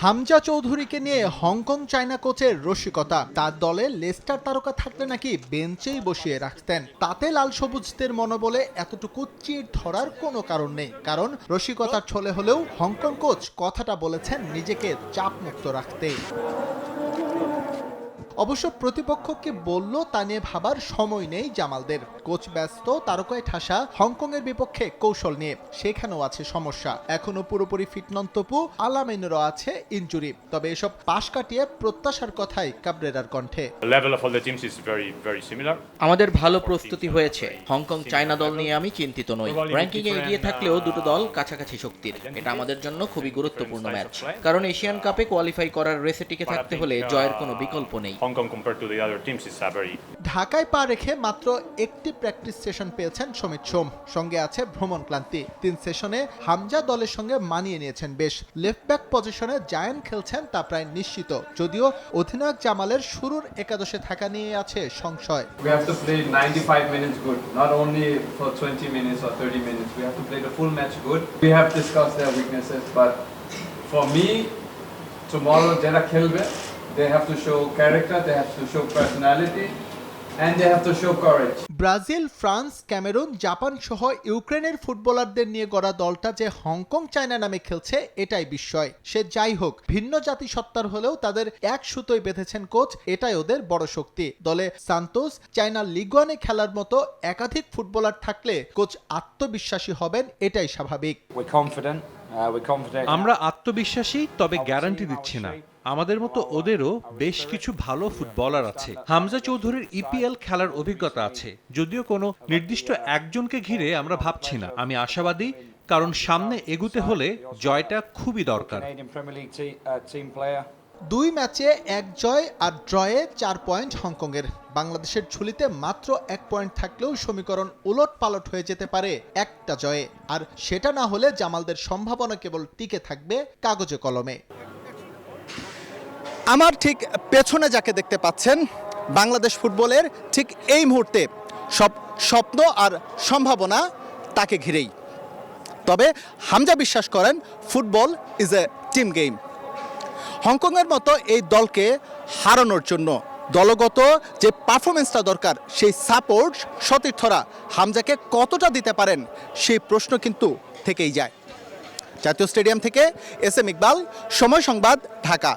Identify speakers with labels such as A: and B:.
A: হামজা চৌধুরীকে নিয়ে Hong Kong China কোচের রসিকতা। তার দলে লেস্টার তারকা থাকলে নাকি বেঞ্চেই বসিয়ে রাখতেন। তাতে লাল সবুজদের মনোবলে এতটুকু চির ধরার কোনো কারণ নেই। কারণ রসিকতার ছলে হলেও হংকং কোচ কথাটা বলেছেন নিজেকে চাপমুক্ত রাখতে। অবশ্য প্রতিপক্ষকে বলল তা নিয়ে ভাবার সময় নেই জামালদের। কোচ ব্যস্ত তারকায় ঠাসা হংকংয়ের বিপক্ষে কৌশল নিয়ে। সেখানেও আছে সমস্যা। এখনও পুরোপুরি ফিট নন তপু আলামিনেরও আছে ইনজুরি। তবে এসব পাশ কাটিয়ে প্রত্যাশার কথাই কাবরেরার কণ্ঠে.
B: আমাদের ভালো প্রস্তুতি হয়েছে। হংকং চায়না দল নিয়ে আমি চিন্তিত নই। র্যাঙ্কিং এ এগিয়ে থাকলেও দুটো দল কাছাকাছি শক্তির। এটা আমাদের জন্য খুবই গুরুত্বপূর্ণ ম্যাচ। কারণ এশিয়ান কাপে কোয়ালিফাই করার রেসে টিকে থাকতে হলে জয়ের কোনো বিকল্প নেই।
C: Hong Kong compared to the other teams is a very
A: ঢাকায় পা রেখে মাত্র একটি প্র্যাকটিস সেশন পেয়েছেন সমিত সোম সঙ্গে আছে ভ্রমণ ক্লান্তি তিন সেশনে হামজা দলের সঙ্গে মানিয়ে নিয়েছেন বেশ লেফট ব্যাক পজিশনে জায়ান খেলছেন তা প্রায় নিশ্চিত যদিও অধিনায়ক জামালের শুরুর একাদশে থাকা নিয়ে আছে সংশয়
D: We have to play 95 minutes good, not only for 20 minutes or 30 minutes. We have to play the full match good. We have discussed their weaknesses, but for me, tomorrow Jera Kelbe, they have to show character, they have to show personality, and they have to show courage.
A: Brazil France Cameroon Japan সহ ইউক্রেনের ফুটবলারদের নিয়ে গড়া দলটা যে Hong Kong China নামে খেলছে এটাই বিস্ময় সে যাই হোক ভিন্ন জাতি সত্তার হলেও তাদের এক সুতোয় বেঁধেছেন কোচ এটাই ওদের বড় শক্তি দলে সান্তোস চায়না লিগুয়ানে খেলার মতো একাধিক ফুটবলার থাকলে কোচ আত্মবিশ্বাসী হবেন এটাই স্বাভাবিক
E: We're confident. Uh, we're confident.
F: আমরা আত্মবিশ্বাসী তবে গ্যারান্টি দিচ্ছি না আমাদের মতো ওদেরও বেশ কিছু ভালো ফুটবলার আছে। হামজা চৌধুরীর ইপিএল খেলার অভিজ্ঞতা আছে। যদিও কোনো নির্দিষ্ট একজনকে ঘিরে আমরা ভাবছি না। আমি আশাবাদী কারণ সামনে এগুতে হলে জয়টা খুবই দরকার।
E: Uh.
A: দুই ম্যাচে এক জয় আর ড্রয়ে চার পয়েন্ট হংকংয়ের। বাংলাদেশের ঝুলিতে মাত্র এক পয়েন্ট থাকলেও সমীকরণ উলট পালট হয়ে যেতে পারে একটা জয়ে। আর সেটা না হলে জামালদের সম্ভাবনা কেবল টিকে থাকবে কাগজে কলমে। আমার ঠিক পেছনে যাকে দেখতে পাচ্ছেন, বাংলাদেশ ফুটবলের ঠিক এই মুহূর্তে সব স্বপ্ন আর সম্ভাবনা তাকে ঘিরেই। তবে হামজা বিশ্বাস করেন, football is a team game হংকংয়ের মতো এই দলকে হারানোর জন্য দলগত যে পারফরমেন্সটা দরকার, সেই সাপোর্ট সতীর্থরা হামজাকে কতটা দিতে পারেন, সেই প্রশ্ন কিন্তু থেকেই যায়। জাতীয় স্টেডিয়াম থেকে এস এম ইকবাল, সময় সংবাদ, ঢাকা।